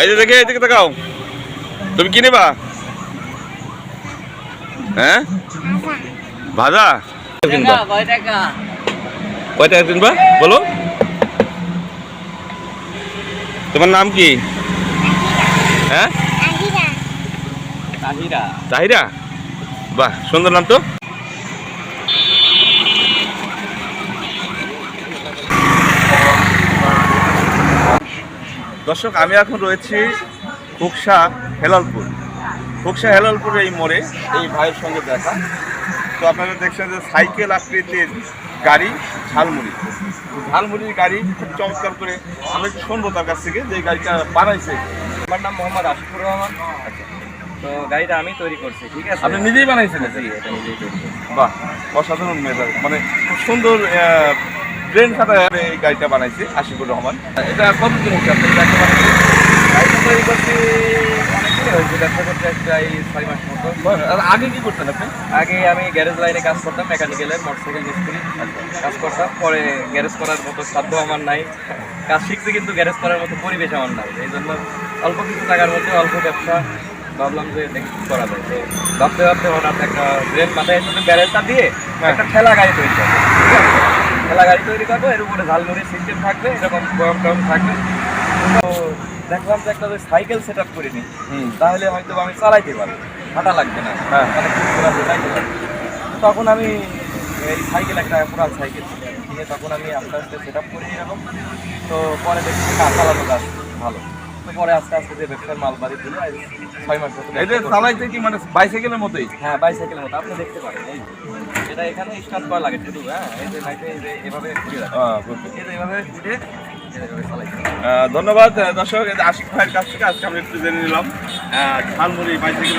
এই যে দেখে এদিকে তাকাও। তুমি কি নেবা? হ্যাঁ? ভাজা? কিনবা কয় টাকা? কিনবা? বলো। তোমার নাম কি? হ্যাঁ? তাহিরা। তাহিরা? বাহ সুন্দর নাম তো। দর্শক আমি এখন রয়েছি খুকসা হেলালপুর। খুকসা হেলালপুরের এই মোড়ে এই ভাইয়ের সঙ্গে দেখা। তো আপনারা দেখছেন যে সাইকেল আকৃতির গাড়ি ঝালমুড়ি। ঝালমুড়ির গাড়ি খুব চমৎকার করে আমরা একটু শুনব তার কাছ থেকে যে গাড়িটা বানাইছে। আমার নাম মোহাম্মদ আশিকুর রহমান। তো গাড়িটা আমি তৈরি করছি ঠিক আছে? আপনি নিজেই বানাইছেন বাহ অসাধারণ মেজাজ। মানে খুব সুন্দর ব্রেন খাতা এই গাড়িটা বানাইছে আশিকুর রহমান। এটা হচ্ছে আপনি গাড়িটা বানাইছেন? গাড়িটা তৈরি করছি অনেকদিন হয়েছে ব্যবসা করতে প্রায় ছয় মাস মতো। আর আগে কি করতেন আপনি? আগে আমি গ্যারেজ লাইনে কাজ করতাম মেকানিক্যালের মোটরসাইকেল মিস্ত্রি কাজ করতাম পরে গ্যারেজ করার মতো সাধ্য আমার নাই। কাজ শিখতে কিন্তু গ্যারেজ করার মতো পরিবেশ আমার নাই। এই জন্য অল্প কিছু টাকার মধ্যে অল্প ব্যবসা ভাবলাম যে দেখি করা যায়। তো ভাবতে ভাবতে হঠাৎ একটা ব্রেন মাথায় গ্যারেজটা দিয়ে একটা ঠেলা গাড়ি তৈরি? ঠেলা গাড়ি তৈরি করব এর উপরে ঝালমুড়ির সিস্টেম থাকবে এরকম গরম টরম থাকবে। তো দেখলাম যে একটা সাইকেল সেট আপ করে নিই তাহলে হয়তো আমি চালাইতে পারব। হাঁটা লাগবে না। হ্যাঁ। পারব। তখন আমি এই সাইকেল একটা পুরান সাইকেল কিনে তখন আমি আস্তে আস্তে সেট আপ করি এরকম তো পরে দেখছি না চালানো কাজ ভালো। তো পরে আস্তে আস্তে যে ব্যবসার মাল বাড়ি দিলে ছয় মাস করছি। চালাইতে কি মানে বাইসাইকেলের মতোই? হ্যাঁ বাইসাইকেলের মতো। আপনি দেখতে পারেন এই এটা এখানে স্টার্ট করা লাগে শুধু হ্যাঁ? এই যে নাইটে এভাবে ঘুরে রাখে। আহ, বুঝতে এই যে এভাবে ঘুরে ধন্যবাদ দর্শক। আশিক ভাইয়ের কাছ থেকে আজকে আমরা একটু জেনে নিলাম। ঝালমুড়ি বাইসাইকেল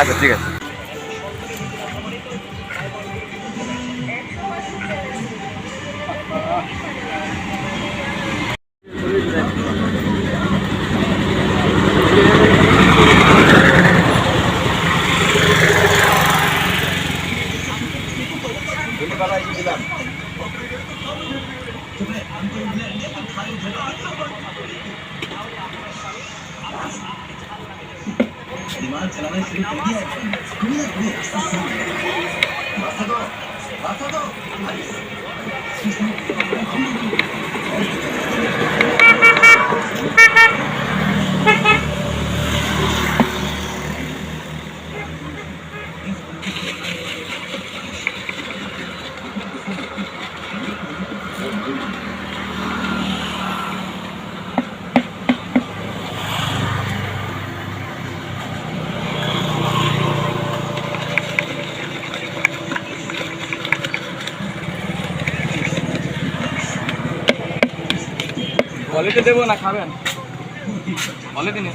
আচ্ছা ঠিক আছে। বাড়াই দিলাম दिमाग चलाना शुरू कर दिया पूरा पूरा रास्ता কোয়ালিটি দেবো না খাবেন? কোয়ালিটি নেই